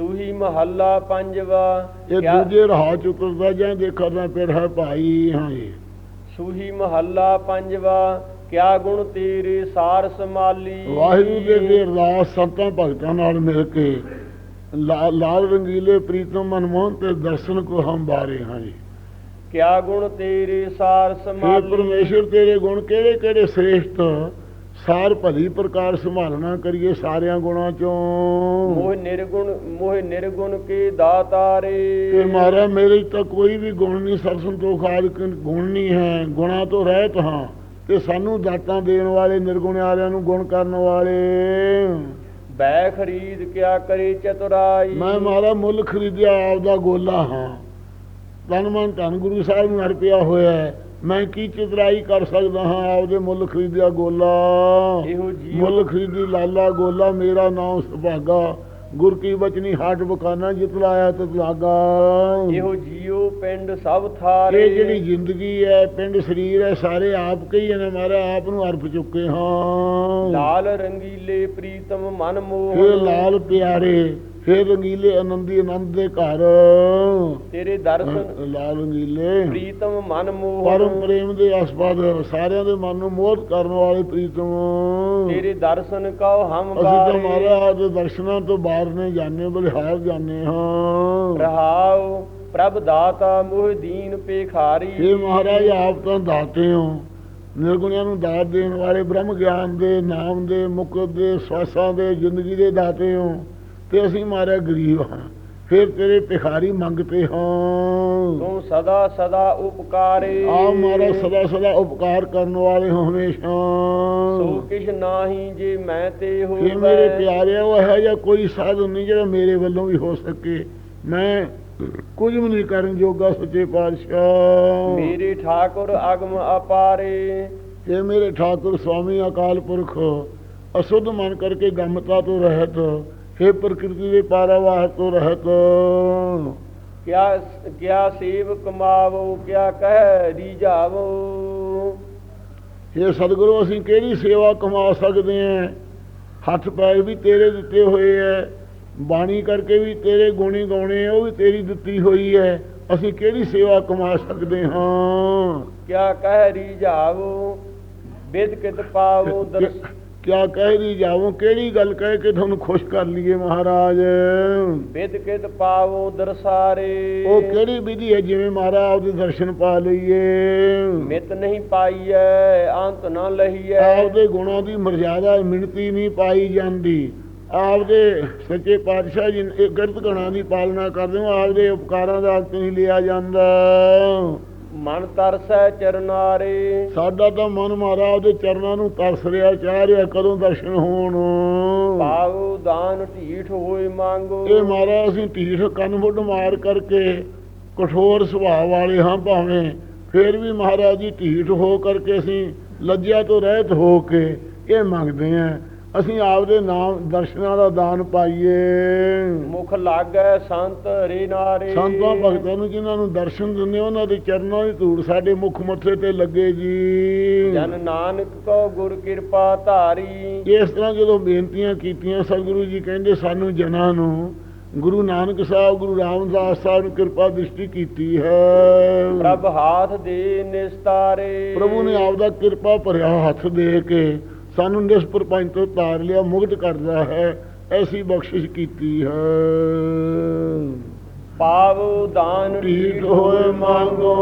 ਸੂਹੀ ਮਹੱਲਾ ਪੰਜਵਾ ਇਹ ਦੂਜੇ ਰਾਹ ਚ ਉਤਰਦਾ ਜਾਂ ਦੇਖਦਾ ਫਿਰ ਹੈ ਭਾਈ ਹਾਂ ਜੀ ਸੂਹੀ ਮਹੱਲਾ ਪੰਜਵਾ ਕਿਆ ਗੁਣ ਤੇਰੇ ਸਾਰ ਸਮਾਲੀ ਵਾਹਿਗੁਰੂ ਦੇ ਅੱਗੇ ਅਰਦਾਸ ਸੰਤਾਂ ਭਗਤਾਂ ਨਾਲ ਮਿਲ ਕੇ ਲਾਲ ਰੰਗੀਲੇ ਪ੍ਰੀਤਮ ਮਨਮੋਹਨ ਤੇ ਦਰਸ਼ਨ ਕੋ ਹਮ ਬਾਰੇ ਹਾਂ ਜੀ। ਕਿਆ ਗੁਣ ਤੇਰੇ ਸਾਰ ਸਮਾਲੀ ਪਰਮੇਸ਼ਰ ਤੇਰੇ ਗੁਣ ਕਿਹੜੇ ਕਿਹੜੇ ਸ੍ਰੇਸ਼ਟ? ਸਾਰ ਭਲੀ ਪ੍ਰਕਾਰ ਸੰਭਾਲਣਾ ਕਰੀਏ ਸਾਰਿਆਂ ਗੁਣਾਂ ਚੋਂ। ਮੋਹ ਨਿਰਗੁਣ ਮੋਹ ਨਿਰਗੁਣ ਕੇ ਦਾਤਾਰੇ। ਤੇ ਮਾਰਾ ਮੇਰੇ ਤਾਂ ਕੋਈ ਵੀ ਗੁਣ ਨਹੀਂ ਸਰ ਸੰਤੋਖ ਆਦਿ ਗੁਣ ਨਹੀਂ ਹੈ। ਗੁਣਾਂ ਤੋਂ ਰਹਿਤ ਹਾਂ ਤੇ ਸਾਨੂੰ ਦਾਤਾਂ ਦੇਣ ਵਾਲੇ ਨਿਰਗੁਣਿਆਰਿਆਂ ਨੂੰ ਗੁਣ ਕਰਨ ਵਾਲੇ। ਬੈ ਖਰੀਦ ਕਿਆ ਕਰੇ ਚਤੁਰਾਈ। ਮੈਂ ਮਾਰਾ ਮੁੱਲ ਖਰੀਦਿਆ ਆਪਦਾ ਗੋਲਾ ਹਾਂ। ਤਨ ਮਨ ਧੰਨ ਗੁਰੂ ਸਾਹਿਬ ਨੂੰ ਅਰਪਿਆ ਹੋਇਆ ਹੈ। ਮੈਂ ਕੀ ਚਤਰਾਈ ਕਰ ਸਕਦਾ ਹਾਂ? ਆਪਦੇ ਮੁੱਲ ਖਰੀਦਿਆ ਗੋਲਾ। ਇਹੋ ਮੁੱਲ ਖਰੀਦੀ ਲਾਲਾ ਗੋਲਾ ਮੇਰਾ ਨਾਮ ਸੁਭਾਗਾ। ਗੁਰ ਕੀ ਬਚਨੀ ਹਾਟ ਬਖਾਨਾ ਜਿਤ ਲਾਇਆ ਤਤ ਲਾਗਾ। ਇਹੋ ਜੀਉ ਪਿੰਡ ਸਭ ਥਾਰੇ। ਇਹ ਜਿਹੜੀ ਜ਼ਿੰਦਗੀ ਹੈ ਪਿੰਡ ਸਰੀਰ ਹੈ ਸਾਰੇ ਆਪ ਕਈ ਨੇ ਮਾਰਾ ਆਪ ਨੂੰ ਅਰਪ ਚੁੱਕੇ ਹਾਂ। ਲਾਲ ਰੰਗੀਲੇ ਪ੍ਰੀਤਮ ਮਨ ਮੋਹਨ। ਲਾਲ ਪਿਆਰੇ ਫੇਰ ਰੰਗੀਲੇ ਆਨੰਦੀ ਆਨੰਦ ਦੇ ਘਰ। ਤੇਰੇ ਦਰਸ਼ਨ ਲਾਲ ਰੰਗੀਲੇ। ਪ੍ਰੀਤਮ ਮਨ ਪਰਮ ਮੋਹਨ ਪ੍ਰੇਮ ਦੇ ਆਸਪਾਦ ਸਾਰਿਆਂ ਦੇ ਮਨ ਨੂੰ ਮੋਹ ਕਰਨ ਵਾਲੇ ਪ੍ਰੀਤਮ। ਤੇਰੇ ਦਰਸ਼ਨ ਕਉ ਹਮ ਅਸੀਂ ਤਾਂ ਮਹਾਰਾਜ ਦੇ ਦਰਸ਼ਨਾਂ ਤੋਂ ਬਾਹਰ ਨੇ ਜਾਣੇ ਬਲਿਹਾਰ ਜਾਣੇ ਹਾਂ। ਰਹਾਉ ਪ੍ਰਭ ਦਾਤਾ ਮੋਹ ਦੀਨ ਪੇਖਾਰੀ ਇਹ ਮਹਾਰਾਜ ਆਪ ਤਾਂ ਦਾਤੇ ਹੋ। ਨਿਰਗੁਣਿਆਂ ਨੂੰ ਦਾਤ ਦੇਣ ਵਾਲੇ ਬ੍ਰਹਮ ਗਿਆਨ ਦੇ ਨਾਮ ਦੇ ਮੁਕਤ ਦੇ ਸਵਾਸਾਂ ਦੇ ਜ਼ਿੰਦਗੀ ਦੇ ਦਾਤੇ ਹੋ। ਤੇ ਅਸੀਂ ਮਾਰੇ ਗਰੀਬ ਹਾਂ। ਫਿਰ ਤੇਰੇ ਭਿਖਾਰੀ ਮੰਗਤੇ ਹਾਂ। ਤੂੰ ਸਦਾ ਸਦਾ ਉਪਕਾਰੇ। ਆ ਮਾਰਾ ਸਦਾ ਸਦਾ ਉਪਕਾਰ ਕਰਨ ਵਾਲੇ ਹੋ ਹਮੇਸ਼ਾ। ਸੋ ਕਿਛ ਨਾਹੀ ਜੇ ਮੈਂ ਤੇ ਹੋਵੇ। ਮੇਰੇ ਪਿਆਰਿਆ ਉਹ ਹੈ ਜਾਂ ਕੋਈ ਸਾਧਨ ਨਹੀਂ ਜਿਹੜਾ ਮੇਰੇ ਵੱਲੋਂ ਵੀ ਹੋ ਸਕੇ। ਮੈਂ ਕੁਝ ਵੀ ਨਹੀਂ ਕਰਨ ਜੋਗਾ ਸੱਚੇ ਪਾਤਸ਼ਾਹ। ਮੇਰੇ ਠਾਕੁਰ ਅਗਮ ਅਪਾਰੇ। ਇਹ ਮੇਰੇ ਠਾਕੁਰ ਸਵਾਮੀ ਅਕਾਲ ਪੁਰਖ ਅਸੁੱਧ ਮਨ ਕਰਕੇ ਗਮਤਾ ਤੋਂ ਰਹਿਤ हे ਪ੍ਰਕਿਰਤੀ ਦੇ ਪਾਰਾਵਾਰ ਤੋਂ ਰਹਿਤ। ਕਿਆ ਕਿਆ ਸੇਵ ਕਮਾਵੋ ਕਿਆ ਕਹਿ ਰੀਝਾਵੋ। हे ਸਤਿਗੁਰੂ ਅਸੀਂ ਕਿਹੜੀ ਸੇਵਾ ਕਮਾ ਸਕਦੇ ਹਾਂ? ਹੱਥ ਪੈਰ ਵੀ ਤੇਰੇ ਦਿੱਤੇ ਹੋਏ ਐ। ਬਾਣੀ ਕਰਕੇ ਵੀ ਤੇਰੇ ਗੁਣੀ ਗਾਉਣੇ ਆ, ਉਹ ਵੀ ਤੇਰੀ ਦਿੱਤੀ ਹੋਈ ਹੈ ਅਸੀਂ ਕਿਹੜੀ ਸੇਵਾ ਕਮਾ ਸਕਦੇ ਹਾਂ? ਕਿਆ ਕਹਿ ਰੀਝਾਵੋ ਵਿਦ ਕਿਤ ਪਾਵੋ ਦਰਸ ਕਿਆ ਕਹਿ ਦੀ ਜਾਵੋ ਕਿਹੜੀ ਗੱਲ ਕਹਿ ਕੇ ਤੁਹਾਨੂੰ ਖੁਸ਼ ਕਰ ਲਈਏ ਮਹਾਰਾਜ? ਵਿਦ ਕਿਤ ਪਾਵੋ ਦਰਸਾਰੇ ਉਹ ਕਿਹੜੀ ਵਿਧੀ ਹੈ ਜਿਵੇਂ ਮਹਾਰਾਜ ਆਪਦੇ ਦਰਸ਼ਨ ਪਾ ਲਈਏ? ਮਿਤ ਨਹੀਂ ਪਾਈਐ ਅੰਤ ਨਾ ਲਹੀਐ। ਆਪਦੇ ਗੁਣਾਂ ਦੀ ਮਰਜ਼ਾਦਾ ਮਿਣਤੀ ਨਹੀਂ ਪਾਈ ਜਾਂਦੀ। ਆਪਦੇ ਸੱਚੇ ਪਾਤਸ਼ਾਹ ਜੀ ਇਹ ਗਿਰਤ ਗੁਣਾਂ ਦੀ ਪਾਲਣਾ ਕਰਦੇ ਹੋ ਆਪਦੇ ਉਪਕਾਰਾਂ ਦਾ ਅੰਤ ਨਹੀਂ ਲਿਆ ਜਾਂਦਾ। ਮਨ ਤਰਸੈ ਚਰਨਾਰੇ। ਸਾਡਾ ਤਾਂ ਮਨ ਮਹਾਰਾਜ ਦੇ ਚਰਨਾਂ ਨੂੰ ਤਰਸ ਰਿਹਾ ਚਾਹ ਰਿਹਾ ਕਦੋਂ ਦਰਸ਼ਨ ਹੋਣ। ਪਾਵੋ ਦਾਨ ਢੀਠ ਹੋਏ ਮੰਗੋ। ਇਹ ਮਹਾਰਾਜ ਅਸੀਂ ਢੀਠ ਕੰਨ ਮੁੱਢ ਮਾਰ ਕਰਕੇ ਕਠੋਰ ਸੁਭਾਅ ਵਾਲੇ ਹਾਂ ਭਾਵੇਂ ਫਿਰ ਵੀ ਮਹਾਰਾਜ ਜੀ ਢੀਠ ਹੋ ਕਰਕੇ ਅਸੀਂ ਲੱਜਿਆ ਤੋਂ ਰਹਿਤ ਹੋ ਕੇ ਇਹ ਮੰਗਦੇ ਆਂ ਅਸੀਂ ਆਪਦੇ ਨਾਮ ਦਰਸ਼ਨਾਂ ਦਾ ਦਾਨ ਪਾਈਏ। ਮੁਖ ਲਾਗੈ ਸੰਤ ਰੇ ਨਾਰੇ। ਸੰਤਾਂ ਭਗਤਾਂ ਨੂੰ ਜਿਨ੍ਹਾਂ ਨੂੰ ਦਰਸ਼ਨ ਦਿੰਦੇ ਉਹਨਾਂ ਦੇ ਚਰਨਾਂ ਦੀ ਧੂੜ ਸਾਡੇ ਮੁਖ ਮੱਥੇ ਤੇ ਲੱਗੇ ਜੀ। ਜਨ ਨਾਨਕ ਕੋ ਗੁਰ ਕਿਰਪਾ ਧਾਰੀ। ਇਸ ਤਰ੍ਹਾਂ ਜਦੋਂ ਬੇਨਤੀਆਂ ਕੀਤੀਆਂ ਸਤਿਗੁਰੂ ਜੀ ਕਹਿੰਦੇ ਸਾਨੂੰ ਜਨਾਂ ਨੂੰ ਗੁਰੂ ਨਾਨਕ ਸਾਹਿਬ ਗੁਰੂ ਰਾਮਦਾਸ ਸਾਹਿਬ ਨੇ ਕਿਰਪਾ ਦ੍ਰਿਸ਼ਟੀ ਕੀਤੀ ਹੈ। ਪ੍ਰਭ ਹਾਥ ਦੇ ਨਿਸਤਾਰੇ। ਪ੍ਰਭੂ ਨੇ ਆਪਦਾ ਕਿਰਪਾ ਭਰਿਆ ਹੱਥ ਦੇ ਕੇ ਸਾਨੂੰ ਨਿਸਪਰ ਪੰਜ ਤੋਂ ਤਾਰ ਲਿਆ ਮੁਕਤ ਕਰਦਾ ਹੈ ਐਸੀ ਬਖਸ਼ਿਸ਼ ਕੀਤੀ ਹੈ। ਪਾਵੋ ਦਾਨ ਢੀਠ ਹੋਏ ਮੰਗੋ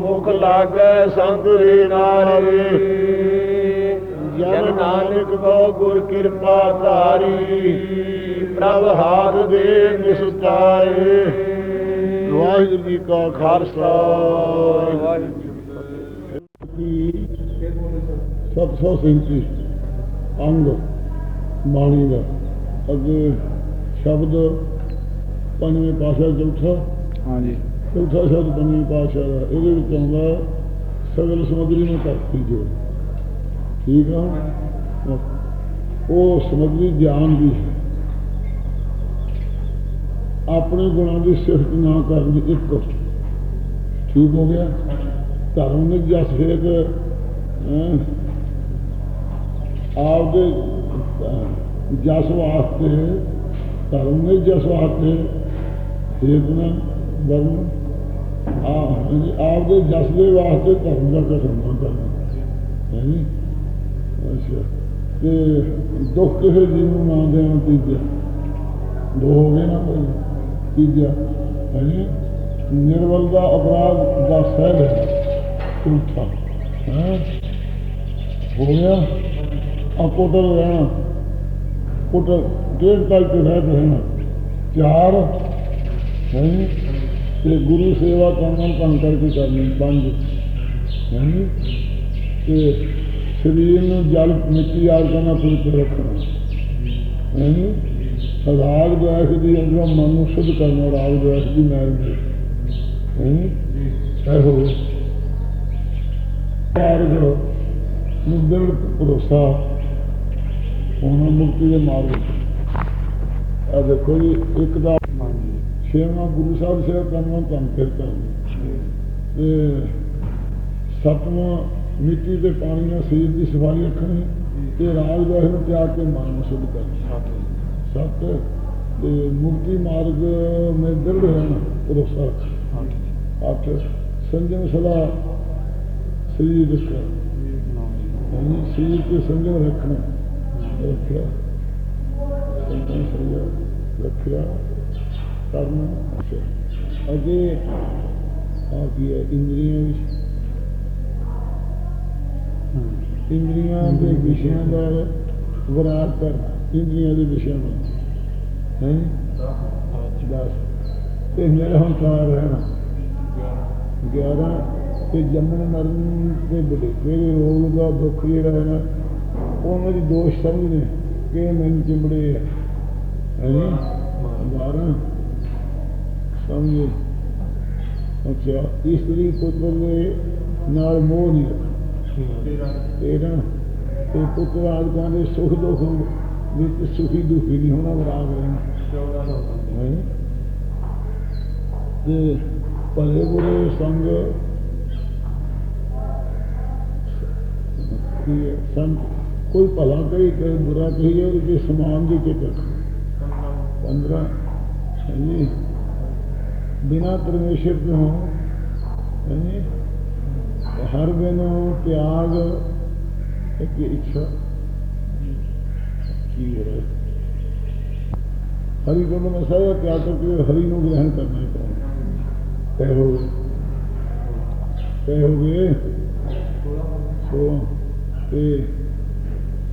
ਮੁਖ ਲਾਗੈ ਸੰਤ ਰੇ ਨਾਰੇ। ਜਨ ਨਾਨਕ ਕੋ ਗੁਰ ਕਿਰਪਾ ਧਾਰੀ ਪ੍ਰਭ ਹਾਥ ਦੇ ਨਿਸਤਾਰੇ ਵਾਹਿਗੁਰੂ ਜੀ ਕਾ ਖਾਲਸਾ। ਵਾਹਿਗੁਰੂ ਜੀ ਕੀ ਫਤਿਹ। 737 ਅੰਗ ਬਾਣੀ ਦਾ। ਅੱਗੇ ਸ਼ਬਦ ਪੰਜਵੇਂ ਪਾਸ਼ਾ ਚੌਥਾ। ਹਾਂਜੀ। ਚੌਥਾ ਸ਼ਬਦ ਪੰਜਵੇਂ ਪਾਸ਼ਾ ਦਾ। ਇਹਦੇ ਵਿੱਚ ਆਉਂਦਾ ਸਗਲ ਸਮਗਰੀ ਨੂੰ ਧਰਤੀ ਜੋ ਠੀਕ ਆ? ਉਹ ਸਮਗਰੀ ਗਿਆਨ ਦੀ। ਆਪਣੇ ਗੁਣਾਂ ਦੀ ਸਿਫਤ ਨਾ ਕਰਨ ਦੀ ਇੱਕ। ਠੀਕ ਹੋ ਗਿਆ? ਧਰਮ ਨੇ ਜਸ ਫੇਕ ਆਪਦੇ ਜਸ ਵਾਸਤੇ, ਧਰਮ ਦੇ ਜਸ ਵਾਸਤੇ ਹੇਤਨਾ ਵਰਨ ਆ ਹਾਂਜੀ ਜਸ ਦੇ ਵਾਸਤੇ ਧਰਮ ਦਾ ਕਸਮ ਨਾ ਹੈ ਨੀ ਅੱਛਾ। ਤੇ ਦੁੱਖ ਕਿਸੇ ਜੀ ਨੂੰ ਨਾ ਦੇਣਾ ਤੀਜਾ। ਦੋ ਹੋ ਗਏ ਨਾ ਭਾਈ, ਤੀਜਾ। ਹੈ ਨੀ ਨਿਰਵਲ ਦਾ ਅਪਰਾਧ ਦਾ ਸਹਿਜ ਹੈ। ਚੌਥਾ ਹੈ? ਹੋ ਗਿਆ? ਅਕੋਟਲ ਰਹਿਣਾ। ਕੋਟਲ ਡੇਢ ਤੱਕ ਰਹਿ ਰਹਿਣਾ। ਚਾਰ ਹੈ? ਤੇ ਗੁਰੂ ਸੇਵਾ ਕਰਨਾ ਭੰਗ ਕਰਕੇ ਕਰਨੀ ਪੰਜ ਹੈ? ਤੇ ਸਰੀਰ ਨੂੰ ਜਲ ਮਿੱਟੀ ਆਲ ਕਰਨਾ ਪਵਿੱਤਰ ਰੱਖਣਾ। ਹੈ? ਰਾਗ ਦੁਆਸ ਦੀ ਅੰਦਰੋਂ ਮਨ ਨੂੰ ਸ਼ੁੱਧ ਕਰਨਾ, ਰਾਗ ਦੁਆਸ ਦੀ ਮੈਲ ਦੇ। ਹੈ? ਹੋ ਗਿਆ ਮਾਰਗ ਨੂੰ ਭਰੋਸਾ। ਉਹਨਾਂ ਮੁਕਤੀ ਦੇ ਮਾਰਗ ਆ ਦੇਖੋ ਜੀ ਇੱਕ ਦਾ ਛੇਵਾਂ ਗੁਰੂ ਸਾਹਿਬ ਸੇਵਾ ਕਰਨਾ ਕੰਮ ਕਰਤਾ ਤੇ ਸਤਵਾਂ ਮਿੱਟੀ ਤੇ ਪਾਣੀ ਨਾਲ ਸਰੀਰ ਦੀ ਸਫ਼ਾਈ ਰੱਖਣੀ ਤੇ ਰਾਗ ਦਾ ਇਹਨੂੰ ਤਿਆਗ ਕੇ ਮਨ ਨੂੰ ਸੁਧ ਕਰਨਾ। ਸਤ। ਤੇ ਮੁਕਤੀ ਮਾਰਗ ਮੇ ਦਿਲ ਰਹਿਣਾ ਉਹ ਸਤ ਆਪ ਸੰਜਮ ਸਦਾ ਸਰੀਰ ਦੇ ਸਰੀਰ ਤੇ ਸੰਜਮ ਰੱਖਣਾ। ਰੱਖਿਆ। ਰੱਖਿਆ। ਕਰਨਾ ਹੈ? ਇੰਦਰੀਆਂ ਇੰਦਰੀਆਂ ਦੇ ਵਿਸ਼ਿਆਂ ਦਾ ਵਿਰਾਗ ਕਰ ਇੰਦਰੀਆਂ ਦੇ ਵਿਸ਼ਿਆਂ ਵਿੱਚ ਹੈ? ਦਾਸ। ਰਹਿਣਾ। 11 ਤੇ ਜੰਮਣ ਮਰਨ ਦੇ ਬੜੇ ਮੇਰੇ ਰੋਗ ਦਾ ਦੁੱਖ ਜਿਹੜਾ ਹੈ ਨਾ ਉਹਨਾਂ ਦੀ ਦੋਸ਼ ਸਮਝਦੇ ਕਿ ਇਹ ਮੈਨੂੰ ਚਿੰਬੜੇ ਹੈ? ਹੈ ਨੀ 12 ਸਮਝੇ? ਅੱਛਾ ਇਸਤਰੀ ਪੁੱਤਰ ਦੇ ਨਾਲ ਮੋਹ ਨਹੀਂ ਰੱਖਣਾ। ਤੇਰਾ। ਤੇ ਪੁੱਤਰ ਆਦਿਕਾਂ ਦੇ ਸੁਖ ਦੁੱਖ ਵਿੱਚ ਸੁਖੀ ਦੁਖੀ ਨਹੀਂ ਹੋਣਾ ਵਿਰਾਗ ਰਹਿਣਾ। ਹੈ? ਨੀ? ਤੇ ਭਲੇ ਬੁਰੇ ਸੰਗ ਕੀ कोई भला कही कहे बुरा कही है ये समान की कित पंद्रह जी बिना परमेश्वर के हो हर बिन त्याग, एक इच्छा की है हरि को तो मैंने सारा त्याग करके हरि को ग्रहण करना है कौन कहोगे कहोगे तो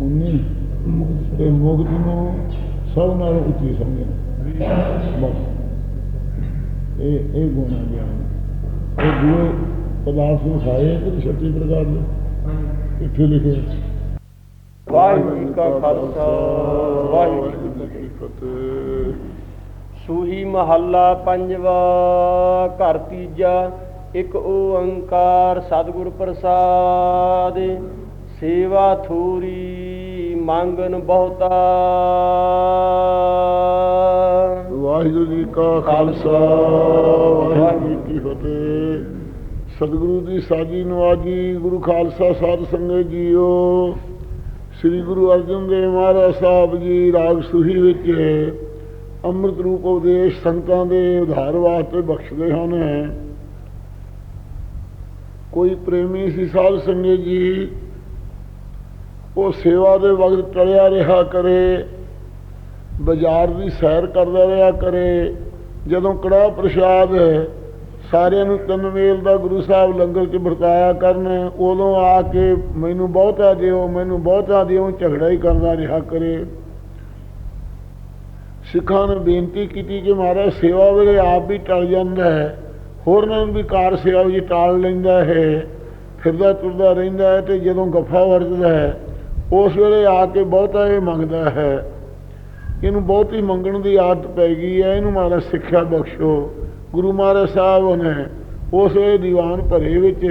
ਉਨੀ ਤੇ ਮੁਕਤ ਨੂੰ ਸਭ ਨਾਲੋਂ ਉੱਚੀ ਸਮਝਣਾ। ਬਸ। ਇਹ ਇਹ ਗੁਣ ਹੈ ਗਿਆਨ ਇਹ ਦੂਏ ਪਦਾਰਥ ਨੂੰ ਖਾਏ ਤੇ ਛੱਤੀ ਪ੍ਰਕਾਰ ਦੇ। ਇੱਥੇ ਲਿਖੇ। ਵਾਹਿਗੁਰੂ ਕਾ ਖਾਲਸਾ, ਵਾਹਿਗੁਰੂ ਜੀ ਕੀ ਕੀ ਫਤਿਹ। ਸੂਹੀ ਮਹੱਲਾ ਪੰਜਵਾ, ਘਰ ਤੀਜਾ, ਇੱਕ ਓੰਕਾਰ ਸਤਿਗੁਰ ਪ੍ਰਸਾਦ। ਸੇਵਾ ਥੂਰੀ ਮੰਗਨ ਬਹੁਤਾ। ਵਾਹਿਗੁਰੂ ਜੀ ਕਾ ਖਾਲਸਾ, ਵਾਹਿਗੁਰੂ ਜੀ ਕੀ ਫਤਿਹ। ਸਤਿਗੁਰੂ ਦੀ ਸਾਜੀ ਨਵਾਜੀ, ਗੁਰੂ ਖਾਲਸਾ ਸਾਧ ਸੰਗਤ ਜੀਓ। ਸ੍ਰੀ ਗੁਰੂ ਅਰਜਨ ਦੇਵ ਮਹਾਰਾਜ ਸਾਹਿਬ ਜੀ ਰਾਗ ਸੁਹੀ ਵਿੱਚ ਅੰਮ੍ਰਿਤ ਰੂਪ ਉਪਦੇਸ਼ ਸੰਤਾਂ ਦੇ ਉਧਾਰ ਵਾਸਤੇ ਬਖਸ਼ਦੇ ਹਨ। ਕੋਈ ਪ੍ਰੇਮੀ ਸੀ ਸਾਧ ਸੰਗਤ ਜੀ ਉਹ ਸੇਵਾ ਦੇ ਵਕਤ ਟਲਿਆ ਰਿਹਾ ਕਰੇ, ਬਾਜ਼ਾਰ ਦੀ ਸੈਰ ਕਰਦਾ ਰਿਹਾ ਕਰੇ, ਜਦੋਂ ਕੜਾ ਪ੍ਰਸ਼ਾਦ ਸਾਰਿਆਂ ਨੂੰ ਤਿੰਨ ਵੇਲ ਦਾ ਗੁਰੂ ਸਾਹਿਬ ਲੰਗਰ 'ਚ ਵਰਤਾਇਆ ਕਰਨ, ਉਦੋਂ ਆ ਕੇ ਮੈਨੂੰ ਬਹੁਤਾ ਦਿਓ, ਮੈਨੂੰ ਬਹੁਤਾ ਦਿਓ, ਝਗੜਾ ਹੀ ਕਰਦਾ ਰਿਹਾ ਕਰੇ। ਸਿੱਖਾਂ ਨੇ ਬੇਨਤੀ ਕੀਤੀ ਕਿ ਮਹਾਰਾਜ, ਸੇਵਾ ਵੇਲੇ ਆਪ ਵੀ ਟਲ ਜਾਂਦਾ ਹੈ ਹੋਰਨਾਂ ਨੂੰ ਵੀ ਕਾਰ ਸੇਵਾ ਵਿੱਚ ਟਾਲ ਲੈਂਦਾ ਹੈ ਫਿਰਦਾ ਤੁਰਦਾ ਰਹਿੰਦਾ ਹੈ ਤੇ ਜਦੋਂ ਗੱਫਾ ਵਰਤਦਾ ਹੈ ਉਸ ਵੇਲੇ ਆ ਕੇ ਬਹੁਤਾ ਇਹ ਮੰਗਦਾ ਹੈ। ਇਹਨੂੰ ਬਹੁਤੀ ਮੰਗਣ ਦੀ ਆਦਤ ਪੈ ਗਈ ਹੈ। ਇਹਨੂੰ ਮਹਾਰਾਜ ਸਿੱਖਿਆ ਬਖਸ਼ੋ। ਗੁਰੂ ਮਹਾਰਾਜ ਸਾਹਿਬ ਨੇ ਉਸ ਵੇਲੇ ਦੀਵਾਨ ਭਰੇ ਵਿੱਚ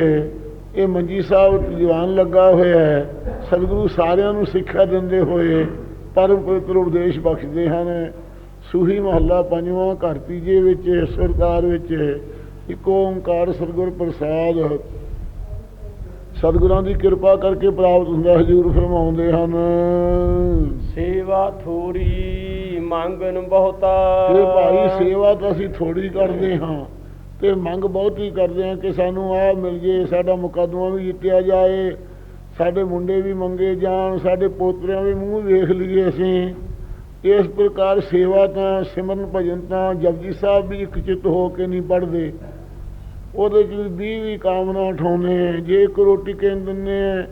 ਇਹ ਮੰਜੀ ਸਾਹਿਬ ਦੀਵਾਨ ਲੱਗਾ ਹੋਇਆ ਹੈ। ਸਤਿਗੁਰੂ ਸਾਰਿਆਂ ਨੂੰ ਸਿੱਖਿਆ ਦਿੰਦੇ ਹੋਏ ਪਰਮ ਪਵਿੱਤਰ ਉਪਦੇਸ਼ ਬਖਸ਼ਦੇ ਹਨ। ਸੂਹੀ ਮਹੱਲਾ ਪੰਜਵਾਂ ਘਰ ਤੀਜੇ ਵਿੱਚ ਸਰਕਾਰ ਵਿੱਚ ਇੱਕ ਓੰਕਾਰ ਸਤਿਗੁਰ ਪ੍ਰਸਾਦ ਸਤਿਗੁਰਾਂ ਦੀ ਕਿਰਪਾ ਕਰਕੇ ਪ੍ਰਾਪਤ ਹੁੰਦਾ ਹਜੂਰ ਫਰਮਾਉਂਦੇ ਹਨ। ਸੇਵਾ ਥੋੜੀ ਮੰਗਨ ਬਹੁਤਾ। ਤੇ ਭਾਈ ਸੇਵਾ ਤਾਂ ਅਸੀਂ ਥੋੜੀ ਕਰਦੇ ਹਾਂ ਤੇ ਮੰਗ ਬਹੁਤੀ ਕਰਦੇ ਹਾਂ ਕਿ ਸਾਨੂੰ ਆਹ ਮਿਲ ਜੇ ਸਾਡਾ ਮੁਕੱਦਮਾ ਵੀ ਜਿੱਤਿਆ ਜਾਏ ਸਾਡੇ ਮੁੰਡੇ ਵੀ ਮੰਗੇ ਜਾਣ ਸਾਡੇ ਪੋਤਰਿਆਂ ਵੀ ਮੂੰਹ ਵੇਖ ਲਈਏ ਅਸੀਂ। ਇਸ ਪ੍ਰਕਾਰ ਸੇਵਾ ਤਾਂ ਸਿਮਰਨ ਭਜਨ ਤਾਂ ਜਪਜੀ ਸਾਹਿਬ ਵੀ ਇੱਕ ਚਿੱਤ ਹੋ ਕੇ ਨਹੀਂ ਪੜਦੇ ਉਹਦੇ ਚ ਵੀ ਵੀਹ ਵੀ ਕਾਮਨਾ ਉਠਾਉਂਦੇ ਆ। ਜੇ ਇੱਕ ਰੋਟੀ ਕਹਿੰ ਦਿੰਦੇ ਆ,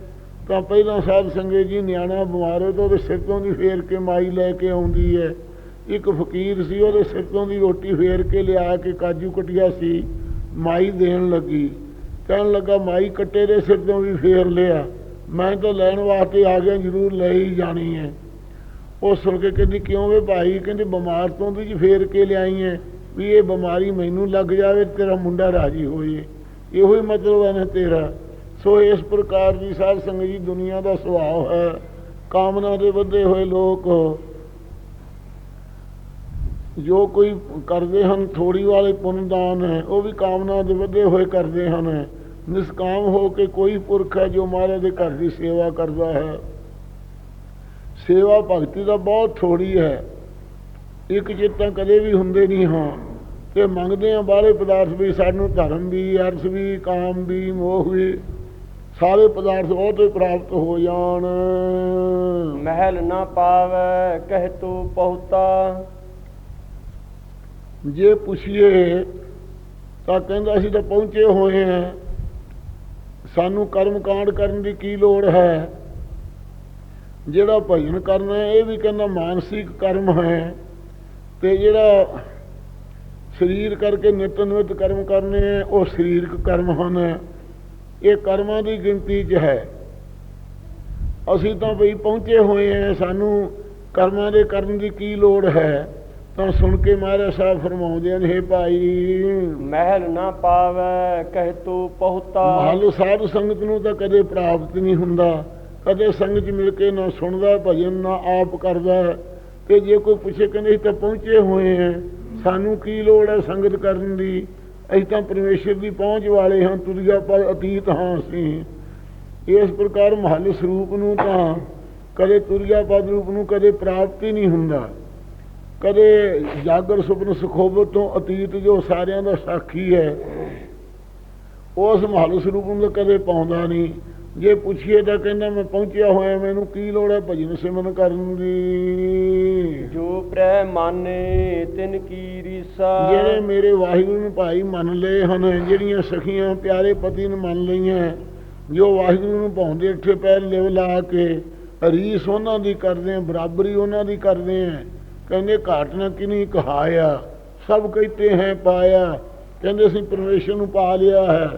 ਤਾਂ ਪਹਿਲਾਂ ਸਾਹਿਬ ਸੰਗਤ ਜੀ ਨਿਆਣਾ ਬਿਮਾਰ ਹੋਏ ਤਾਂ ਉਹਦੇ ਸਿਰ ਤੋਂ ਦੀ ਫੇਰ ਕੇ ਮਾਈ ਲੈ ਕੇ ਆਉਂਦੀ ਹੈ। ਇੱਕ ਫਕੀਰ ਸੀ, ਉਹਦੇ ਸਿਰ ਤੋਂ ਦੀ ਰੋਟੀ ਫੇਰ ਕੇ ਲਿਆ ਕੇ ਕਾਜੂ ਕਟਿਆ ਸੀ, ਮਾਈ ਦੇਣ ਲੱਗੀ। ਕਹਿਣ ਲੱਗਾ, ਮਾਈ ਕੱਟੇ ਦੇ ਸਿਰ ਤੋਂ ਵੀ ਫੇਰ ਲਿਆ। ਮੈਂ ਤਾਂ ਲੈਣ ਵਾਸਤੇ ਆ ਗਿਆ, ਜ਼ਰੂਰ ਲੈ ਹੀ ਜਾਣੀ ਹੈ। ਉਹ ਸੁਣ ਕੇ ਕਹਿੰਦੀ, ਕਿਉਂ ਵੇ ਭਾਈ? ਕਹਿੰਦੇ, ਬਿਮਾਰ ਤੋਂ ਵੀ ਜੀ ਫੇਰ ਕੇ ਲਿਆਈ ਹੈ। ਵੀ ਇਹ ਬਿਮਾਰੀ ਮੈਨੂੰ ਲੱਗ ਜਾਵੇ, ਤੇਰਾ ਮੁੰਡਾ ਰਾਜੀ ਹੋਏ ਇਹੋ ਹੀ ਮਤਲਬ ਹੈ ਨਾ ਤੇਰਾ। ਸੋ ਇਸ ਪ੍ਰਕਾਰ ਦੀ ਸਾਧ ਸੰਗਤ ਜੀ, ਦੁਨੀਆ ਦਾ ਸੁਭਾਅ ਹੈ। ਕਾਮਨਾ ਦੇ ਵਧੇ ਹੋਏ ਲੋਕ ਜੋ ਕੋਈ ਕਰਦੇ ਹਨ ਥੋੜੀ ਵਾਲੇ ਪੁੰਨਦਾਨ ਹੈ, ਉਹ ਵੀ ਕਾਮਨਾ ਦੇ ਵਧੇ ਹੋਏ ਕਰਦੇ ਹਨ। ਨਿਸਕਾਮ ਹੋ ਕੇ ਕੋਈ ਪੁਰਖ ਹੈ ਜੋ ਮਹਾਰਾਜ ਦੇ ਘਰ ਦੀ ਸੇਵਾ ਕਰਦਾ ਹੈ। ਸੇਵਾ ਭਗਤੀ ਦਾ ਬਹੁਤ ਥੋੜੀ ਹੈ। ਇੱਕ ਚਿੱਤਾਂ ਕਦੇ ਵੀ ਹੁੰਦੇ ਨਹੀਂ ਹਾਂ। ਤੇ ਮੰਗਦੇ ਆ ਬਾਹਲੇ ਪਦਾਰਥ ਵੀ ਸਾਨੂੰ ਧਰਮ ਵੀ ਅਰਥ ਵੀ ਕਾਮ ਵੀ ਮੋਹ ਵੀ ਸਾਰੇ ਪਦਾਰਥ ਉਹ ਤੋਂ ਪ੍ਰਾਪਤ ਹੋ ਜਾਣ। ਮਹਿਲ ਨਾ ਪਾਵੈ ਕਹਿ ਤੂੰ ਪਹੁਤਾ ਜੇ ਪੁੱਛੀਏ ਤਾਂ ਕਹਿੰਦਾ ਅਸੀਂ ਤਾਂ ਪਹੁੰਚੇ ਹੋਏ ਹਾਂ। ਸਾਨੂੰ ਕਰਮ ਕਾਂਡ ਕਰਨ ਦੀ ਕੀ ਲੋੜ ਹੈ? ਜਿਹੜਾ ਭਜਨ ਕਰਨਾ ਇਹ ਵੀ ਕਹਿੰਦਾ ਮਾਨਸਿਕ ਕਰਮ ਹੈ। ਤੇ ਜਿਹੜਾ ਸਰੀਰ ਕਰਕੇ ਨਿਤ ਨਿਤ ਕਰਮ ਕਰਨੇ ਉਹ ਸਰੀਰਕ ਕਰਮ ਹਨ। ਇਹ ਕਰਮਾਂ ਦੀ ਗਿਣਤੀ 'ਚ ਹੈ। ਅਸੀਂ ਤਾਂ ਬਈ ਪਹੁੰਚੇ ਹੋਏ ਹਾਂ ਸਾਨੂੰ ਕਰਮਾਂ ਦੇ ਕਰਨ ਦੀ ਕੀ ਲੋੜ ਹੈ? ਤਾਂ ਸੁਣ ਕੇ ਮਹਾਰਾਜ ਸਾਹਿਬ ਫਰਮਾਉਂਦੇ ਨੇ ਹੇ ਭਾਈ ਮਹਿਲ ਨਾ ਪਾਵੈ ਕਹਿ ਤੂੰ ਪਹੁਤਾ ਮਹਲ ਸਾਧ ਸੰਗਤ ਨੂੰ ਤਾਂ ਕਦੇ ਪ੍ਰਾਪਤ ਨਹੀਂ ਹੁੰਦਾ। ਕਦੇ ਸੰਗਤ ਮਿਲ ਕੇ ਨਾ ਸੁਣਦਾ ਭਜਨ ਨਾ ਆਪ ਕਰਦਾ। ਕਿ ਜੇ ਕੋਈ ਪੁੱਛੇ ਕਹਿੰਦੇ ਅਸੀਂ ਤਾਂ ਪਹੁੰਚੇ ਹੋਏ ਹਾਂ ਸਾਨੂੰ ਕੀ ਲੋੜ ਹੈ ਸੰਗਤ ਕਰਨ ਦੀ? ਅਸੀਂ ਤਾਂ ਪਰਮੇਸ਼ਰ ਦੀ ਪਹੁੰਚ ਵਾਲੇ ਹਾਂ, ਤੁਰਿਆ ਪਰ ਅਤੀਤ ਹਾਂ ਅਸੀਂ। ਇਸ ਪ੍ਰਕਾਰ ਮਹਲ ਸਰੂਪ ਨੂੰ ਤਾਂ ਕਦੇ ਤੁਰਿਆ ਪਦ ਰੂਪ ਨੂੰ ਕਦੇ ਪ੍ਰਾਪਤ ਹੀ ਨਹੀਂ ਹੁੰਦਾ। ਕਦੇ ਜਾਗਰ ਸੁਪਨ ਸੁਖੋਬਤ ਤੋਂ ਅਤੀਤ ਜੋ ਸਾਰਿਆਂ ਦਾ ਸਾਖੀ ਹੈ, ਉਸ ਮਹਲ ਸਰੂਪ ਨੂੰ ਕਦੇ ਪਾਉਂਦਾ ਨਹੀਂ। ਜੇ ਪੁੱਛੀਏ ਤਾਂ ਕਹਿੰਦਾ ਮੈਂ ਪਹੁੰਚਿਆ ਹੋਇਆ ਮੈਨੂੰ ਕੀ ਲੋੜ ਹੈ ਭਜਨ ਸਿਮਰਨ ਕਰਨ ਦੀ? ਜੋ ਪ੍ਰੈ ਮਾਨੇ ਤਿਨ ਕੀ ਰੀਸਾ। ਜਿਹੜੇ ਮੇਰੇ ਵਾਹਿਗੁਰੂ ਨੂੰ ਭਾਈ ਮੰਨ ਲਏ ਹਨ ਜਿਹੜੀਆਂ ਸਖੀਆਂ ਪਿਆਰੇ ਪਤੀ ਨੂੰ ਮੰਨ ਲਈਆਂ ਜੋ ਵਾਹਿਗੁਰੂ ਨੂੰ ਪਾਉਂਦੇ ਇੱਥੇ ਪੈਰ ਲਿਵ ਲਾ ਕੇ ਰੀਸ ਉਹਨਾਂ ਦੀ ਕਰਦੇ ਆ ਬਰਾਬਰੀ ਉਹਨਾਂ ਦੀ ਕਰਦੇ ਆ। ਕਹਿੰਦੇ ਘਾਟ ਨਾ ਕਿਨੀ ਕਹਾਇਆ ਸਭ ਕਹਿਤੇ ਹੈ ਪਾਇਆ ਕਹਿੰਦੇ ਅਸੀਂ ਪਰਮੇਸ਼ਰ ਨੂੰ ਪਾ ਲਿਆ ਹੈ।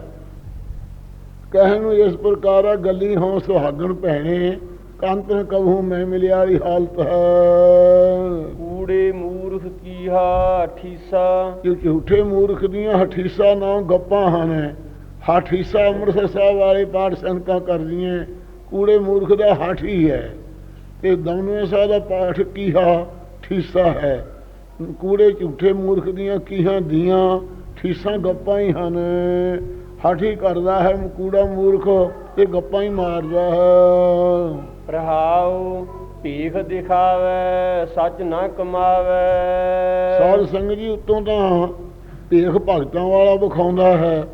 ਕਹਿਣ ਨੂੰ ਇਸ ਪ੍ਰਕਾਰ ਆ ਗੱਲੀ ਹੋਂ ਸੁਹਾਗਣ ਭੈਣੇ ਕੰਤ ਨ ਕਬਹੂ ਮੈਂ ਮਿਲਿਆਰੀ ਹਾਲਤ ਹੈ। ਕੂੜੇ ਮੂਰਖ ਕੀਹਾ ਠੀਸਾ ਇਹ ਝੂਠੇ ਮੂਰਖ ਦੀਆਂ ਹਠੀਸਾ ਨਾ ਗੱਪਾਂ ਹਨ। ਹਠੀਸਾ ਅੰਮ੍ਰਿਤਸਰ ਸਾਹਿਬ ਵਾਲੇ ਪਾਠ ਸੰਗਤਾਂ ਕਰਦੀਆਂ ਕੂੜੇ ਮੂਰਖ ਦਾ ਹਠ ਹੀ ਹੈ। ਤੇ ਦਮਨਵੇ ਸਾਹਿਬ ਦਾ ਪਾਠ ਕੀਹਾ ਠੀਸਾ ਹੈ। ਕੂੜੇ ਝੂਠੇ ਮੂਰਖ ਦੀਆਂ ਕੀਹਾਂ ਦੀਆਂ ਠੀਸਾਂ ਗੱਪਾਂ ਹੀ ਹਨ। ਹਠ ਕਰਦਾ ਹੈ ਕੂੜਾ ਮੂਰਖ ਤੇ ਗੱਪਾਂ ਹੀ ਮਾਰਦਾ ਹੈ। ਪ੍ਰਹਾਉ ਭੀਖ ਦਿਖਾਵੈ ਸੱਚ ਨਾ ਕਮਾਵੈ। ਸਾਧ ਸੰਗਤ ਜੀ ਉਤੋਂ ਤਾਂ ਭੇਖ ਭਗਤਾਂ ਵਾਲਾ ਵਿਖਾਉਂਦਾ ਹੈ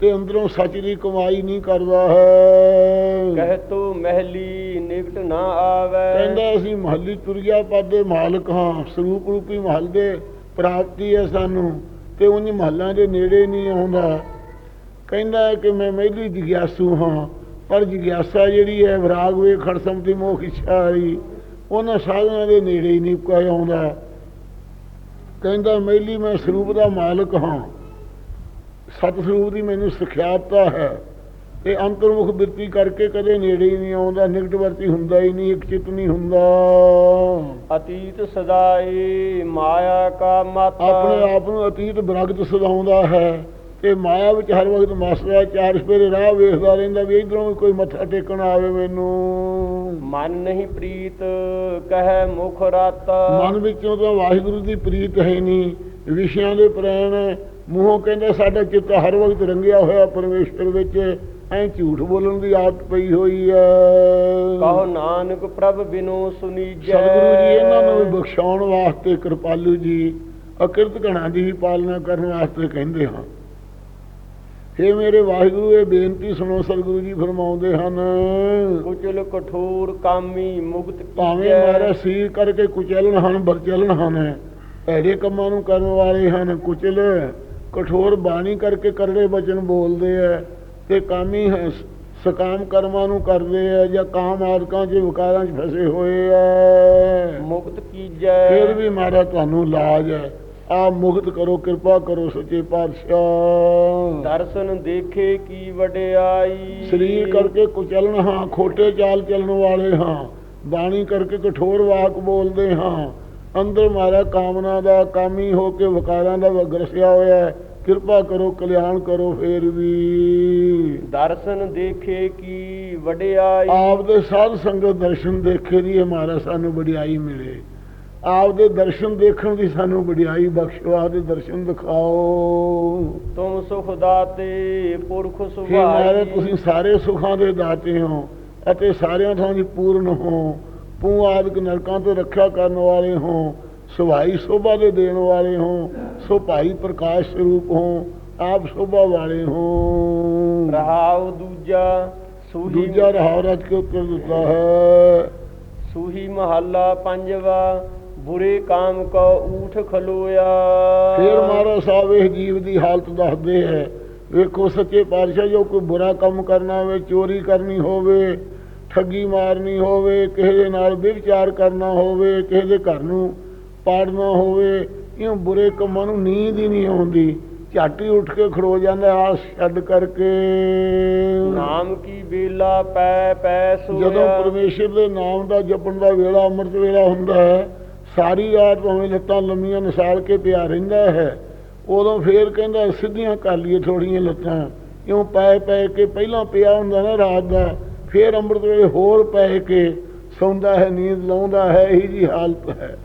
ਤੇ ਅੰਦਰੋਂ ਸੱਚ ਦੀ ਕਮਾਈ ਨਹੀਂ ਕਰਦਾ ਹੈ। ਕਹਿ ਤੂੰ ਮਹਿਲੀ ਨਿਕਟ ਨਾ ਆਵੈ। ਕਹਿੰਦਾ ਅਸੀਂ ਮਹੱਲੀ ਤੁਰਿਆ ਪਦ ਮਾਲਕ ਹਾਂ ਸਰੂਪ ਰੂਪੀ ਮਹੱਲ ਦੇ ਪ੍ਰਾਪਤੀ ਹੈ ਸਾਨੂੰ ਤੇ ਉਂਝ ਮਹੱਲਾਂ ਦੇ ਨੇੜੇ ਨਹੀਂ ਆਉਂਦਾ। ਕਹਿੰਦਾ ਕਿ ਮੈਂ ਮਹਿਲੀ ਜਿਗਿਆਸੂ ਹਾਂ ਪਰ ਜਿਗਿਆਸਾ ਜਿਹੜੀ ਹੈ ਵਿਰਾਗ ਵੇ ਖੜਸਮ ਦੀ ਮੋਖ ਇੱਛਾ ਵਾਲੀ ਉਹਨਾਂ ਸਾਧਨਾਂ ਦੇ ਨੇੜੇ ਹੀ ਨਹੀਂ ਕੋਈ ਆਉਂਦਾ। ਕਹਿੰਦਾ ਮਹਿਲੀ ਮੈਂ ਸਰੂਪ ਦਾ ਮਾਲਕ ਹਾਂ। ਸਤ ਸਰੂਪ ਦੀ ਮੈਨੂੰ ਸਿਖਿਆਤਾ ਹੈ। ਤੇ ਅੰਤਰਮੁਖ ਬਿਰਤੀ ਕਰਕੇ ਕਦੇ ਨੇੜੇ ਹੀ ਨਹੀਂ ਆਉਂਦਾ। ਨਿਕਟ ਵਰਤੀ ਹੁੰਦਾ ਹੀ ਨਹੀਂ ਇੱਕ ਚਿਤ ਨਹੀਂ ਹੁੰਦਾ। ਅਤੀਤ ਸਦਾਈ ਮਾਇਆ ਕਾ ਮਤ। ਆਪਣੇ ਆਪ ਨੂੰ ਅਤੀਤ ਬਰਗਤ ਸਦਾਉਂਦਾ ਹੈ। ਤੇ ਮਾਇਆ ਵਿੱਚ ਹਰ ਵਕਤ ਮਸਲਾ ਚਾਰ ਸਪੇਰੇ ਰਾਹ ਵੇਖਦਾ ਰਹਿੰਦਾ ਵੀ ਇਧਰੋਂ ਵੀ ਕੋਈ ਮੱਥਾ ਟੇਕਣ ਆਵੇ ਮੈਨੂੰ। ਮਨ ਨਹੀਂ ਪ੍ਰੀਤ ਕਹਿ ਮੁਖ ਰਤ। ਮਨ ਵਿੱਚੋਂ ਤਾਂ ਵਾਹਿਗੁਰੂ ਦੀ ਪ੍ਰੀਤ ਹੈ ਨਹੀਂ ਵਿਸ਼ਿਆਂ ਦੇ ਪ੍ਰੇਮ ਮੂੰਹੋਂ ਕਹਿੰਦਾ ਸਾਡਾ ਚਿੱਤ ਹਰ ਵਕਤ ਰੰਗਿਆ ਹੋਇਆ ਪਰਮੇਸ਼ਰ ਵਿੱਚ ਐ ਝੂਠ ਬੋਲਣ ਦੀ ਆਦਤ ਪਈ ਹੋਈ ਹੈ ਕਹੋ ਨਾਨਕ ਪ੍ਰਭ ਬਿਨੋ ਸੁਨੀਜੈ। ਸਤਿਗੁਰੂ ਜੀ ਇਹਨਾਂ ਨੂੰ ਬਖਸ਼ਾਉਣ ਵਾਸਤੇ ਕਿਰਪਾਲੂ ਜੀ ਅਕਿਰਤ ਘਣਾ ਦੀ ਪਾਲਣਾ ਕਰਨ ਵਾਸਤੇ ਕਹਿੰਦੇ ਹਾਂ। ਹੇ ਮੇਰੇ ਵਾਹਿਗੁਰੂ ਇਹ ਬੇਨਤੀ ਸੁਣੋ ਸਤਿਗੁਰੂ ਜੀ ਫਰਮਾਉਂਦੇ ਹਨ। ਕੁਚਲ ਕਠੋਰ ਕਾਮੀ ਮੁਕਤ ਭਾਵੇਂ। ਮਾਰਾ ਸੀਰ ਕਰਕੇ ਕੁਚਲਣ ਹਨ ਬਰਚਲਣ ਹਨ ਐੜੇ ਕੰਮਾਂ ਨੂੰ ਕਰਨ ਵਾਲੇ ਹਨ। ਕੁਚਲ ਕਠੋਰ ਬਾਣੀ ਕਰਕੇ ਕਰੜੇ ਬਚਨ ਬੋਲਦੇ ਐ ਤੇ ਕਾਮੀ ਹੈ ਸਕਾਮ ਕਰਮਾਂ ਨੂੰ ਕਰਦੇ ਐ ਜਾਂ ਕਾਮ ਆਦਿਕਾਂ 'ਚ ਵਿਕਾਰਾਂ 'ਚ ਫਸੇ ਹੋਏ ਐ। ਮੁਕਤ ਕੀਜੈ। ਫਿਰ ਵੀ ਮਾਰਾ ਤੁਹਾਨੂੰ ਲਾਜ ਹੈ ਆ ਮੁਕਤ ਕਰੋ ਕਿਰਪਾ ਕਰੋ ਸੱਚੇ ਪਾਤਸ਼ਾਹ। ਦਰਸ਼ਨ ਦੇਖੇ ਕੀ ਵਡਿਆਈ। ਸਰੀਰ ਕਰਕੇ ਕੁਚਲਣ ਹਾਂ ਖੋਟੇ ਚਾਲ ਚੱਲਣ ਵਾਲੇ ਹਾਂ। ਬਾਣੀ ਕਰਕੇ ਕਠੋਰ ਵਾਕ ਬੋਲਦੇ ਹਾਂ। ਅੰਦਰ ਮਾਰਾ ਕਾਮਨਾ ਦਾ ਕਾਮੀ ਹੋ ਕੇ ਵਿਕਾਰਾਂ ਦਾ ਵਗਰਸਿਆ ਹੋਇਆ ਹੈ। ਕਿਰਪਾ ਕਰੋ ਕਲਿਆਣ ਕਰੋ ਫੇਰ ਵੀ। ਦਰਸ਼ਨ ਦੇਖੇ ਕੀ ਵਡਿਆਈ। ਆਪ ਦੇ ਸਾਧ ਸੰਗਤ ਦਰਸ਼ਨ ਦੇਖੇ ਦੀ ਹਮਾਰਾ ਸਾਨੂੰ ਵਡਿਆਈ ਮਿਲੇ। ਆਪ ਦੇ ਦਰਸ਼ਨ ਦੇਖਣ ਦੀ ਸਾਨੂੰ ਵਡਿਆਈ ਬਖਸ਼ੋ ਆਪ ਦੇ ਦਰਸ਼ਨ ਦਿਖਾਓ। ਤੁਮ ਸੁਖ ਦਾਤੇ ਪੁਰਖ ਸੁਭਾਈ। ਤੁਸੀਂ ਸਾਰੇ ਸੁਖਾਂ ਦੇ ਦਾਤੇ ਹੋ ਅਤੇ ਸਾਰਿਆਂ ਥਾਂ ਦੀ ਪੂਰਨ ਹੋ। ਪੂ ਆਦਿਕ ਨਰਕਾਂ ਤੋਂ ਰੱਖਿਆ ਕਰਨ ਵਾਲੇ ਹੋ ਸੁਭਾਈ ਸੋਭਾ ਦੇ ਦੇਣ ਵਾਲੇ ਹੋ ਸੋ ਭਾਈ ਪ੍ਰਕਾਸ਼ ਸਰੂਪ ਹੋ ਆਪ ਸੋਭਾ ਵਾਲੇ ਹੋ। ਰਹਾਉ ਦੂਜਾ ਸੂਹੀ ਦੂਜਾ ਰਹਾਉ ਰਚ ਕੇ ਉੱਤਰ ਦਿੱਤਾ ਹੈ। ਸੂਹੀ ਮਹੱਲਾ ਪੰਜਵਾ ਬੁਰੇ ਕਾਮ ਕੋ ਊਠ ਖਲੋਇਆ। ਫਿਰ ਮਹਾਰਾਜ ਸਾਹਿਬ ਇਹ ਜੀਵ ਦੀ ਹਾਲਤ ਦੱਸਦੇ ਹੈ ਵੇਖੋ ਸੱਚੇ ਪਾਤਸ਼ਾਹ ਜੋ ਕੋਈ ਬੁਰਾ ਕੰਮ ਕਰਨਾ ਹੋਵੇ ਚੋਰੀ ਕਰਨੀ ਹੋਵੇ ਠੱਗੀ ਮਾਰਨੀ ਹੋਵੇ ਕਿਸੇ ਦੇ ਨਾਲ ਵਿਵਚਾਰ ਕਰਨਾ ਹੋਵੇ ਕਿਸੇ ਦੇ ਘਰ ਨੂੰ ਪਾੜਨਾ ਹੋਵੇ ਇਹ ਬੁਰੇ ਕੰਮਾਂ ਨੂੰ ਨੀਂਦ ਹੀ ਨਹੀਂ ਆਉਂਦੀ। ਝੱਟ ਹੀ ਉੱਠ ਕੇ ਖੜੋ ਜਾਂਦਾ ਆਸ ਛੱਡ ਕਰਕੇ। ਨਾਮ ਕੀ ਬੇਲਾ ਪੈ ਪੈ ਸੋਇਆ। ਜਦੋਂ ਪਰਮੇਸ਼ਰ ਦੇ ਨਾਮ ਦਾ ਜਪਣ ਦਾ ਵੇਲਾ ਅੰਮ੍ਰਿਤ ਵੇਲਾ ਹੁੰਦਾ ਹੈ ਸਾਰੀ ਰਾਤ ਭਾਵੇਂ ਲੱਤਾਂ ਲੰਮੀਆਂ ਨਸਾਲ ਕੇ ਪਿਆ ਰਹਿੰਦਾ ਹੈ ਉਦੋਂ ਫੇਰ ਕਹਿੰਦਾ ਸਿੱਧੀਆਂ ਕਰ ਲਈਏ ਥੋੜੀਆਂ ਲੱਤਾਂ। ਇਉਂ ਪੈ ਪੈ ਕੇ ਪਹਿਲਾਂ ਪਿਆ ਹੁੰਦਾ ਨਾ ਰਾਤ ਦਾ ਫੇਰ ਅੰਮ੍ਰਿਤ ਵੇਲੇ ਹੋਰ ਪੈ ਕੇ ਸੌਂਦਾ ਹੈ ਨੀਂਦ ਲਾਉਂਦਾ ਹੈ ਇਹੀ ਜੀ ਹਾਲਤ ਹੈ।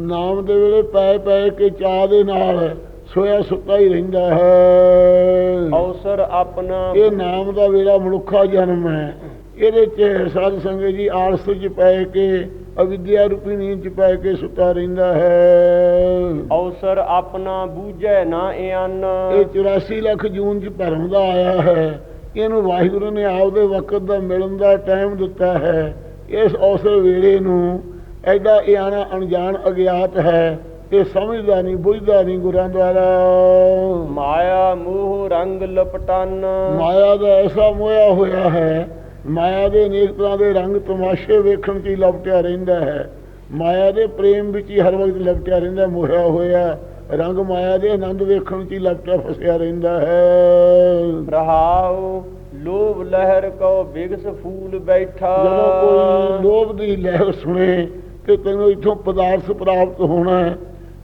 ਨਾਮ ਦੇ ਵੇਲੇ ਪੈ ਪੈ ਕੇ ਚਾਹ ਦੇ ਨਾਲ ਸੋਇਆ ਸੁੱਤਾ ਹੀ ਰਹਿੰਦਾ ਹੈ। ਅਵਸਰ ਆਪਣਾ ਇਹ ਨਾਮ ਦਾ ਵੇਲਾ ਮਨੁੱਖਾ ਜਨਮ ਹੈ। ਇਹਦੇ ਚ ਸਾਧ ਸੰਗਤ ਜੀ ਆਲਸ ਚ ਪੈ ਕੇ ਅਵਿਦਿਆ ਰੂਪੀ ਨੀਂਦ ਚ ਪੈ ਕੇ ਸੁੱਤਾ ਰਹਿੰਦਾ ਹੈ। ਅਵਸਰ ਆਪਣਾ ਬੂਝੈ ਨਾ ਇਆਨ ਇਹ 84 ਲੱਖ ਜੂਨ ਚ ਭਰਮ ਦਾ ਆਇਆ ਹੈ। ਇਹਨੂੰ ਵਾਹਿਗੁਰੂ ਨੇ ਆਪਦੇ ਵਕਤ ਦਾ ਮਿਲਣ ਦਾ ਟਾਈਮ ਦਿੱਤਾ ਹੈ। ਇਸ ਅਵਸਰ ਵੇਲੇ ਨੂੰ ਐਡਾ ਇਆਣਾ ਅਣਜਾਣ ਅਗਿਆਤ ਹੈ ਇਹ ਸਮਝਦਾ ਨਹੀਂ ਬੁੱਝਦਾ ਨਹੀਂ ਗੁਰਾਂ ਦੁਆਰਾ। ਮਾਇਆ ਮੋਹ ਰੰਗ ਲਪਟਨ। ਮਾਇਆ ਦਾ ਐਸਾ ਮੋਇਆ ਹੋਇਆ ਹੈ ਮਾਇਆ ਦੇ ਅਨੇਕ ਤਰ੍ਹਾਂ ਦੇ ਰੰਗ ਤਮਾਸ਼ੇ ਵੇਖਣ 'ਚ ਹੀ ਲਪਟਿਆ ਰਹਿੰਦਾ ਹੈ। ਮਾਇਆ ਦੇ ਪ੍ਰੇਮ ਵਿੱਚ ਹੀ ਹਰ ਵਕਤ ਲਪਟਿਆ ਰਹਿੰਦਾ ਮੋਹਿਆ ਹੋਇਆ ਰੰਗ ਮਾਇਆ ਦੇ ਆਨੰਦ ਵੇਖਣ 'ਚ ਹੀ ਲਪਟਿਆ ਫਸਿਆ ਰਹਿੰਦਾ ਹੈ। ਰਹਾਉ ਲੋਭ ਲਹਿਰ ਕੋ ਬਿਗਸ ਫੂਲ ਬੈਠਾ। ਜਦੋਂ ਕੋਈ ਲੋਭ ਦੀ ਲਹਿਰ ਸੁਣੇ ਕਿ ਤੈਨੂੰ ਇੱਥੋਂ ਪਦਾਰਥ ਪ੍ਰਾਪਤ ਹੋਣਾ ਹੈ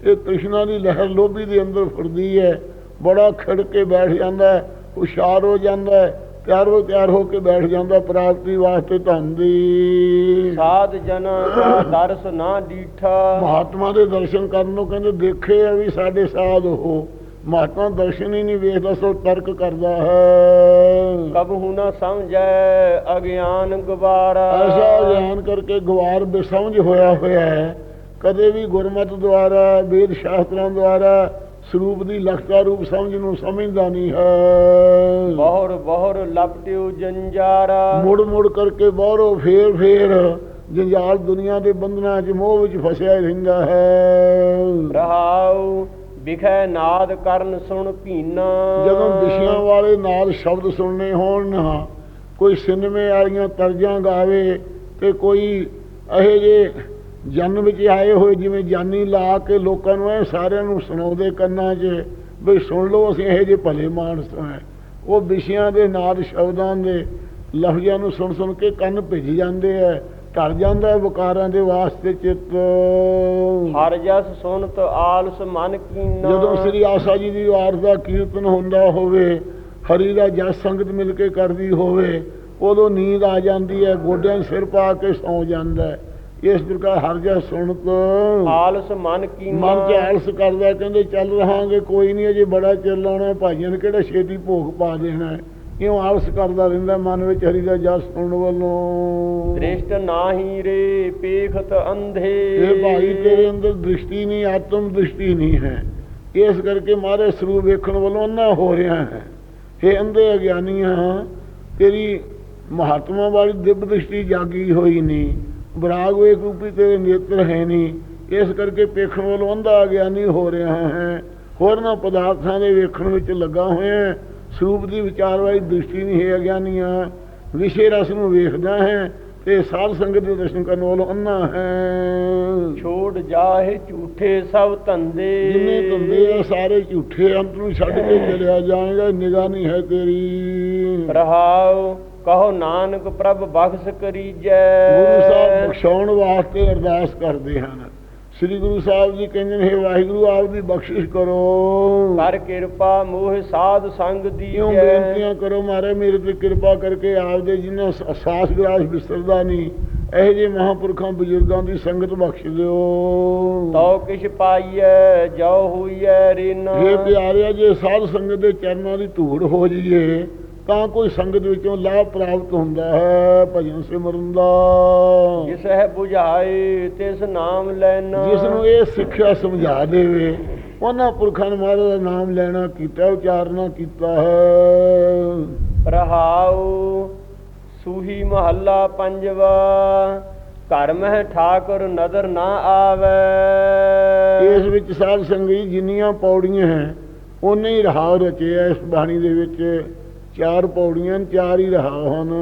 ਇਹ ਤ੍ਰਿਸ਼ਨਾ ਦੀ ਲਹਿਰ ਲੋਭੀ ਦੇ ਅੰਦਰ ਫੁਰਦੀ ਹੈ। ਬੜਾ ਖੜ ਕੇ ਬੈਠ ਜਾਂਦਾ ਹੈ ਹੁਸ਼ਿਆਰ ਹੋ ਜਾਂਦਾ ਹੈ ਤਿਆਰੋ ਤਿਆਰ ਹੋ ਕੇ ਬੈਠ ਜਾਂਦਾ ਪ੍ਰਾਪਤੀ ਵਾਸਤੇ ਧਨ ਦੀ। ਸਾਧ ਜਨਾਂ ਦਰਸ ਨਾ ਡੀਠਾ। ਮਹਾਤਮਾ ਦੇ ਦਰਸ਼ਨ ਕਰਨ ਨੂੰ ਕਹਿੰਦੇ ਦੇਖੇ ਆ ਵੀ ਸਾਡੇ ਸਾਧ ਹੋ ਮਹਾਤਮਾ ਦਰਸ਼ਨ ਹੀ ਨਹੀਂ ਵੇਖਦਾ ਸੋ ਤਰਕ ਕਰਦਾ ਹੈ। ਕਬਹੁ ਨਾ ਸਮਝੈ ਅਗਿਆਨ ਗਵਾਰਾ। ਐਸਾ ਗਿਆਨ ਕਰਕੇ ਗਵਾਰ ਬੇਸਮਝ ਹੋਇਆ ਹੋਇਆ ਹੈ। ਕਦੇ ਵੀ ਗੁਰਮਤਿ ਦੁਆਰਾ ਵੇਦ ਸ਼ਾਸਤਰਾਂ ਦੁਆਰਾ ਸਰੂਪ ਦੀ ਲਖਤਾ ਰੂਪ ਸਮਝ ਨੂੰ ਸਮਝਦਾ ਨਹੀਂ ਹੈ। ਬਹੁਰ ਬਹੁਰ ਲਪਟਿਓ ਜੰਜਾਰਾ। ਮੁੜ ਮੁੜ ਕਰਕੇ ਬਾਹਰੋਂ ਫੇਰ ਫੇਰ ਜੰਜਾਲ ਦੁਨੀਆ ਦੇ ਬੰਧਨਾਂ 'ਚ ਮੋਹ ਵਿੱਚ ਫਸਿਆ ਰਹਿੰਦਾ ਹੈ। ਰਹਾਉ ਵਿਖੈ ਨਾਦ ਕਰਨ ਸੁਣ ਭੀਨਾ। ਜਦੋਂ ਵਿਸ਼ਿਆਂ ਵਾਲੇ ਨਾਲ ਸ਼ਬਦ ਸੁਣਨੇ ਹੋਣ ਨਾ ਕੋਈ ਸਿਨੇਮੇ ਵਾਲੀਆਂ ਤਰਜਾਂ ਗਾਵੇ ਤੇ ਕੋਈ ਇਹੋ ਜੇ ਜਨ ਵਿੱਚ ਆਏ ਹੋਏ ਜਿਵੇਂ ਜਾਨੀ ਲਾ ਕੇ ਲੋਕਾਂ ਨੂੰ ਇਹ ਸਾਰਿਆਂ ਨੂੰ ਸੁਣਾਉਂਦੇ ਕੰਨਾਂ 'ਚ ਵੀ ਸੁਣ ਲਓ ਅਸੀਂ ਇਹੋ ਜਿਹੇ ਭਲੇ ਮਾਨਸ ਹਾਂ ਉਹ ਵਿਸ਼ਿਆਂ ਦੇ ਨਾਦ ਸ਼ਬਦਾਂ ਦੇ ਲਫ਼ਜ਼ਾਂ ਨੂੰ ਸੁਣ ਸੁਣ ਕੇ ਕੰਨ ਭਿੱਜ ਜਾਂਦੇ ਐ ਢਲ ਜਾਂਦਾ ਵਿਕਾਰਾਂ ਦੇ ਵਾਸਤੇ ਚਿੱਤ। ਹਰ ਜਸ ਸੁਨਤ ਆਲਸ ਮਨ ਕੀਨਾ। ਜਦੋਂ ਸ੍ਰੀ ਆਸਾ ਜੀ ਦੀ ਵਾਰ ਦਾ ਕੀਰਤਨ ਹੁੰਦਾ ਹੋਵੇ ਹਰੀ ਦਾ ਜਸ ਸੰਗਤ ਮਿਲ ਕੇ ਕਰਦੀ ਹੋਵੇ ਉਦੋਂ ਨੀਂਦ ਆ ਜਾਂਦੀ ਹੈ ਗੋਡਿਆਂ ਸਿਰ ਪਾ ਕੇ ਸੌ ਜਾਂਦਾ ਹੈ ਇਸ ਪ੍ਰਕਾਰ ਹਰ ਜਸ ਸੁਣਤ। ਆਲਸ ਮਨ ਕੀਨਾ ਮਨ ਚ ਆਲਸ ਕਰਦਾ ਕਹਿੰਦੇ ਚੱਲ ਰਹਾਂਗੇ ਕੋਈ ਨਹੀਂ ਅਜੇ ਬੜਾ ਚਿਰ ਲਾਉਣਾ ਭਾਈਆਂ ਨੇ ਕਿਹੜਾ ਛੇਤੀ ਭੋਗ ਪਾ ਦੇਣਾ ਇਉਂ ਆਲਸ ਕਰਦਾ ਰਹਿੰਦਾ ਮਨ ਵਿੱਚ ਹਰੀ ਦਾ ਜਸ ਸੁਣਨ ਵੱਲੋਂ। ਦ੍ਰਿਸ਼ਟ ਨਾਹੀ ਰੇ ਪੇਖਤ ਅੰਧੇ। ਇਹ ਭਾਈ ਤੇਰੇ ਅੰਦਰ ਦ੍ਰਿਸ਼ਟੀ ਨਹੀਂ ਆਤਮ ਦ੍ਰਿਸ਼ਟੀ ਨਹੀਂ ਹੈ। ਇਸ ਕਰਕੇ ਮਾਰੇ ਸਰੂਪ ਵੇਖਣ ਵੱਲੋਂ ਅੰਨਾ ਹੋ ਰਿਹਾ ਹੈ। ਇਹ ਅੰਧੇ ਅਗਿਆਨੀਆਂ ਤੇਰੀ ਮਹਾਤਮਾ ਵਾਲੀ ਦਿਵ ਦ੍ਰਿਸ਼ਟੀ ਜਾਗੀ ਹੋਈ ਨਹੀਂ। ਬਰਾਗ ਵੇਖ ਰੂਪੀ ਤੇਰੇ ਨੇਤਰ ਹੈ ਨਹੀਂ। ਇਸ ਕਰਕੇ ਵੇਖਣ ਵੱਲੋਂ ਅੰਧਾ ਅਗਿਆਨੀ ਹੋ ਰਿਹਾ ਹੈ। ਹੋਰਨਾਂ ਪਦਾਰਥਾਂ ਦੇ ਵੇਖਣ ਵਿੱਚ ਲੱਗਾ ਹੋਇਆ ਸਰੂਪ ਦੀ ਵਿਚਾਰ ਵਾਲੀ ਦ੍ਰਿਸ਼ਟੀ ਨਹੀਂ ਹੈ ਅਗਿਆਨੀਆਂ। ਵਿਸ਼ੇ ਰਸ ਨੂੰ ਵੇਖਦਾ ਹੈ ਤੇ ਸਾਧ ਸੰਗਤ ਦੇ ਦਰਸ਼ਨ ਕਰਨ ਵੱਲੋਂ ਅੰਨਾ ਹੈ। ਛੋੜ ਜਾਹੇ ਝੂਠੇ ਸਭ ਧੰਦੇ। ਜਿੰਨੇ ਧੰਦੇ ਆ ਸਾਰੇ ਝੂਠੇ ਅੰਤ ਨੂੰ ਛੱਡ ਕੇ ਚਲਿਆ ਜਾਏਗਾ ਨਿਗਾਹ ਨਹੀਂ ਹੈ ਤੇਰੀ। ਰਹਾਉ ਕਹੋ ਨਾਨਕ ਪ੍ਰਭ ਬਖਸ਼ ਕਰੀਜੈ। ਗੁਰੂ ਸਾਹਿਬ ਬਖਸ਼ਾਉਣ ਵਾਸਤੇ ਅਰਦਾਸ ਕਰਦੇ ਹਨ। ਸ੍ਰੀ ਗੁਰੂ ਸਾਹਿਬ ਜੀ ਕਹਿੰਦੇ ਨੇ "ਹੇ ਵਾਹਿਗੁਰੂ ਆਪ ਦੀ ਬਖਸ਼ਿਸ਼ ਕਰੋ। ਕਰ ਕਿਰਪਾ ਮੋਹ ਸਾਧ ਸੰਗ ਕਿਉਂ ਦੀਜੈ ਬੇਨਤੀਆਂ ਕਰੋ ਮਾਰੇ ਮੇਰੇ ਤੇ ਕਿਰਪਾ ਕਰਕੇ ਆਪ ਦੇ ਜਿਨ੍ਹਾਂ ਸ- ਸਾਸ ਗਰਾਸ ਬਿਸਰਦਾ ਨਹੀਂ ਇਹੋ ਜਿਹੇ ਮਹਾਂਪੁਰਖਾਂ ਬਜ਼ੁਰਗਾਂ ਦੀ ਸੰਗਤ ਬਖਸ਼ ਦਿਓ। ਤਉ ਕਿਛ ਪਾਈਐ ਜੋ ਹੋਈਐ ਰਿਨ। ਇਹ ਪਿਆਰਿਆ ਜੇ ਸਾਧ ਸੰਗਤ ਦੇ ਚਰਨਾਂ ਦੀ ਧੂੜ ਹੋ ਜਾਈਏ ਤਾਂ ਕੋਈ ਸੰਗਤ ਵਿੱਚੋਂ ਲਾਭ ਪ੍ਰਾਪਤ ਹੁੰਦਾ ਹੈ ਭਜਨ ਸਿਮਰਨ ਦਾ। ਜਿਸ ਹੈ 부ਝਾਏ ਤਿਸ ਨਾਮ ਲੈਣਾ। ਜਿਸ ਨੂੰ ਇਹ ਸਿੱਖਿਆ ਸਮਝਾ ਦੇਵੇ ਉਹਨਾਂ ਪੁਰਖਾਂ ਨੇ ਮਹਾਰਾਜ ਦਾ ਨਾਮ ਲੈਣਾ ਕੀਤਾ ਉਚਾਰਨਾ ਕੀਤਾ ਹੈ। ਰਹਾਉ ਸੂਹੀ ਮਹੱਲਾ ਪੰਜਵਾ ਘਰ ਮਹਿ ਠਾਕੁਰ ਨਦਰ ਨਾ ਆਵੇ। ਇਸ ਵਿੱਚ ਸਾਧ ਸੰਗਤ ਜਿੰਨੀਆਂ ਪੌੜੀਆਂ ਹੈ ਉਹਨੇ ਹੀ ਰਹਾਉ ਰਚਿਆ ਇਸ ਬਾਣੀ ਦੇ ਵਿੱਚ। ਚਾਰ ਪੌੜੀਆਂ ਚਾਰ ਹੀ ਰਹਾਉ ਹਨ।